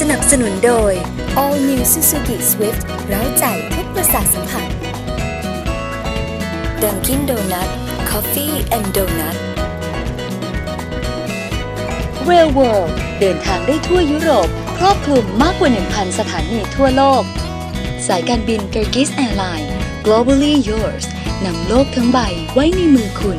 สนับสนุนโดย All New Suzuki Swift เร้าใจทุกประสาทสัมผัส Dunkin' Donut Coffee and Donut Rail World เดินทางได้ทั่วยุโรป ครอบคลุมมากกว่า 1,000 สถานีทั่วโลก สายการบิน Turkish Airlines Globally Yours นำโลกทั้งใบไว้ในมือคุณ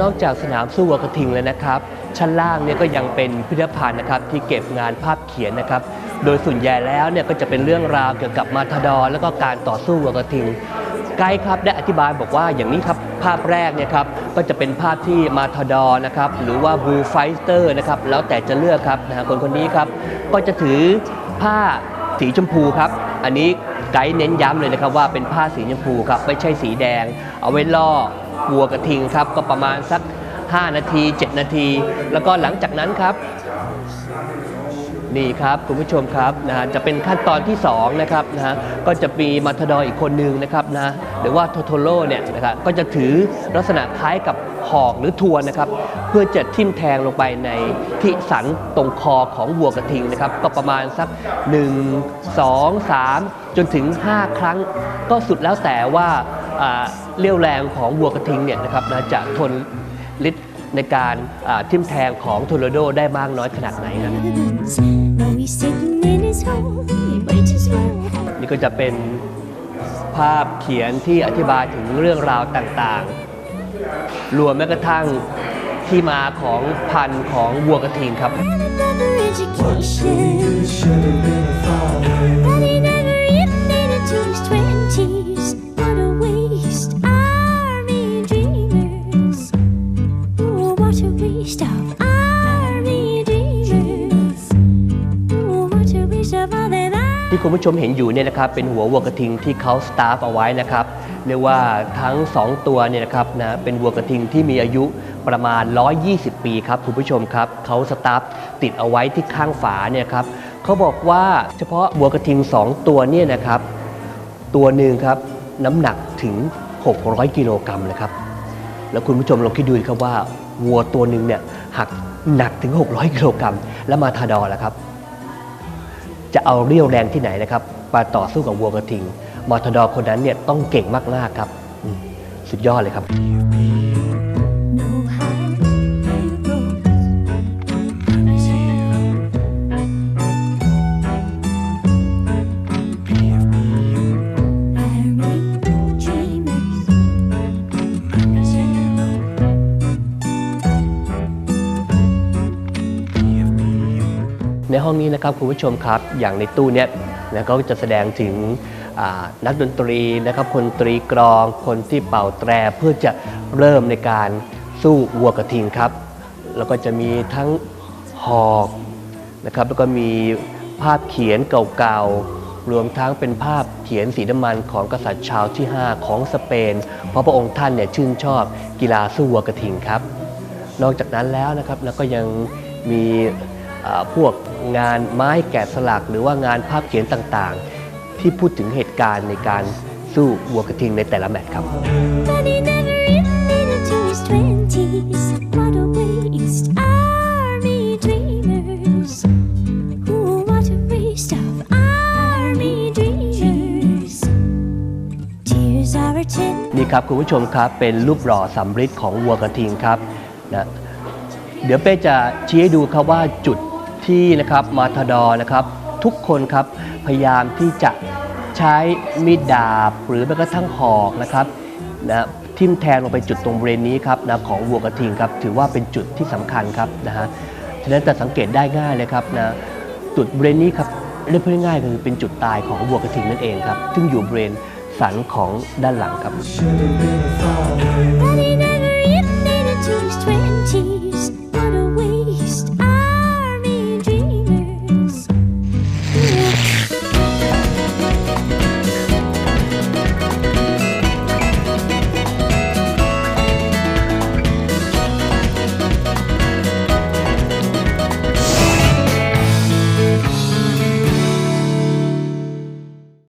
นอกจากสนามสู้วัวกระทิงแล้วนะครับ ชั้นล่างเนี่ยก็ยังเป็นพิพิธภัณฑ์นะครับที่เก็บงานภาพเขียนนะครับ โดยส่วนใหญ่แล้วเนี่ยก็จะเป็นเรื่องราวเกี่ยวกับมาทาดอแล้วก็การต่อสู้วัวกระทิงไกด์ครับได้อธิบายบอกว่าอย่างนี้ครับภาพแรกเนี่ยครับก็จะเป็นภาพที่มาทาดอนะครับหรือว่าบูไฟเตอร์นะครับแล้วแต่จะเลือกครับนะฮะคนคนนี้ครับก็จะถือผ้าสีชมพูครับอันนี้ไกด์เน้นย้ำเลยนะครับว่าเป็นผ้าสีชมพูครับไม่ใช่สีแดง เอาไว้ล่อ วัวกระทิงครับก็ประมาณสัก 5 นาที 7 นาที แล้วก็หลังจากนั้นครับ นี่ครับคุณผู้ชมครับนะฮะจะเป็นขั้นตอนที่2นะครับนะฮะก็จะมีมาทดออีกคนหนึ่งนะครับนะหรือว่าโทโทโร่เนี่ยนะครับก็จะถือลักษณะคล้ายกับหอกหรือทวนนะครับ เพื่อจะทิ่มแทงลงไปในที่สันตรงคอของวัวกระทิงนะครับ ก็ประมาณสัก 1 2 3 จนถึง 5 ครั้ง ก็สุดแล้วแต่ว่า เรี่ยวแรงของวัวกระทิงเนี่ยนะครับนะจะทนฤทธิ์ในการทิ่มแทงของทโรโดได้มากน้อยขนาดไหนครับนี่ก็จะเป็นภาพเขียนที่อธิบายถึงเรื่องราวต่างๆ รวมแม้กระทั่งที่มาของพันธุ์ของวัวกระทิงครับ ที่คุณผู้ชมเห็นอยู่เนี่ยนะครับเป็นหัววัวกระทิงที่เขาสตาร์ฟเอาไว้นะครับเรียกว่าทั้ง 2 ตัวเนี่ยนะครับนะเป็นวัวกระทิงที่มีอายุประมาณ 120 ปีครับคุณผู้ชมครับเขาสตาร์ฟติดเอาไว้ที่ข้างฝาเนี่ยครับเขาบอกว่าเฉพาะวัวกระทิง 2 ตัวเนี่ยนะครับตัวหนึ่งครับน้ำหนักถึง 600 กิโลกรัมนะครับแล้วคุณผู้ชมลองคิดดูครับว่าวัวตัวหนึ่งเนี่ยหักหนักถึง 600 กิโลกรัมแล้วมาทาดอร์ล่ะครับ จะเอาเรี่ยวแรงที่ไหนนะครับมาต่อสู้กับวัวกระทิงมอทดอคนนั้นเนี่ยต้องเก่งมากๆครับ สุดยอดเลยครับ ห้องนี้นะครับคุณผู้ชมครับอย่างในตู้เนี้ยนะก็จะแสดงถึงนักดนตรีนะครับคนตรีกรองคนที่เป่าแตรเพื่อจะเริ่มในการสู้วัวกระทิงครับ แล้วก็จะมีทั้งหอกนะครับแล้วก็มีภาพเขียนเก่าๆรวมทั้งเป็นภาพเขียนสีน้ำมันของกษัตริย์ชาวที่ 5 ของสเปน เพราะพระองค์ท่านเนี่ยชื่นชอบกีฬาสู้วัวกระทิงครับ นอกจากนั้นแล้วนะครับแล้วก็ยังมี พวกงานไม้แกะสลัก หรือว่างานภาพเขียนต่างๆ ที่พูดถึงเหตุการณ์ในการสู้วัวกระทิงในแต่ละแมตช์ครับ นี่ครับคุณผู้ชมครับเป็นรูปหล่อสำริดของวัวกระทิงครับนะเดี๋ยวเป้จะชี้ให้ดูครับว่าจุด ที่นะครับมาทดอนะครับ ทุกคนครับพยายามที่จะใช้มีดดาบหรือแม้กระทั่งหอกนะครับนะทิ่มแทงลงไปจุดตรงบริเวณนี้ครับนะของวัวกระทิงครับถือว่าเป็นจุดที่สำคัญครับนะฮะฉะนั้นจะสังเกตได้ง่ายเลยครับนะจุดบริเวณนี้ครับเรียกง่ายๆคือเป็นจุดตายของวัวกระทิงนั่นเองครับ ซึ่งอยู่บริเวณสันของด้านหลังครับ